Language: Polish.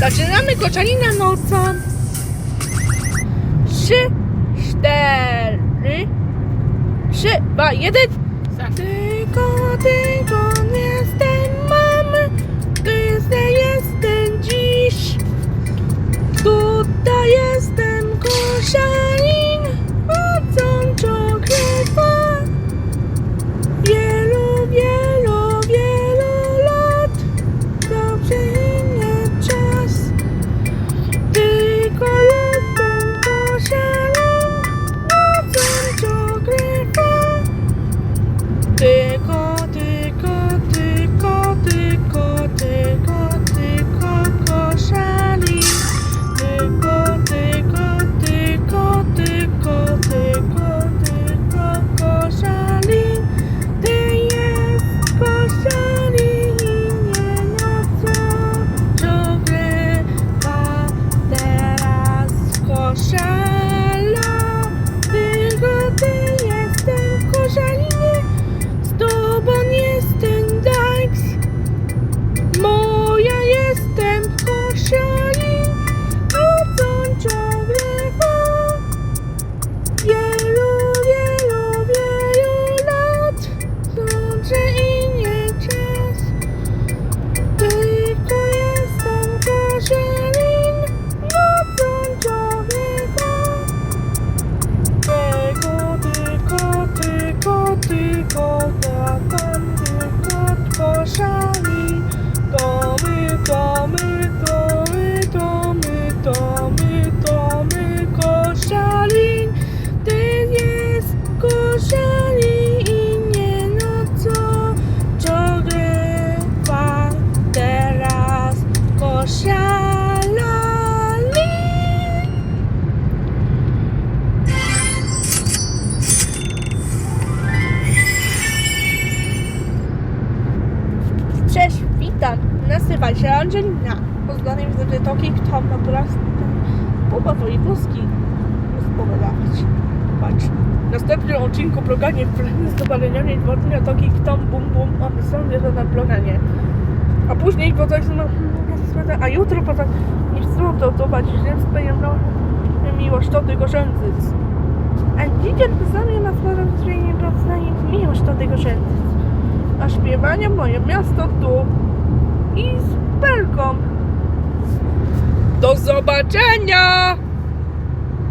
Zaczynamy Koczalina nocą. Trzy, cztery, trzy, dwa, jeden. Tylko, tylko Proszę Cześć, witam. Nazywam się Angelina. Pozdrawiam z Wytoki, kto ma teraz Boba Wojewódzki spowiadać. Patrz. W następnym odcinku bloganie w zdobaleniami dwornia toki kto bum bum one są wiele na bloganie. A później potem no, a jutro potem nie chcą to zobaczyć, że spełniono miłość to tylko rzędzyc. A dzisiaj pisanie na swoim stronie powstanie miłość to tylko rzędzyc a śpiewanie moje miasto tu i z belką. Do zobaczenia!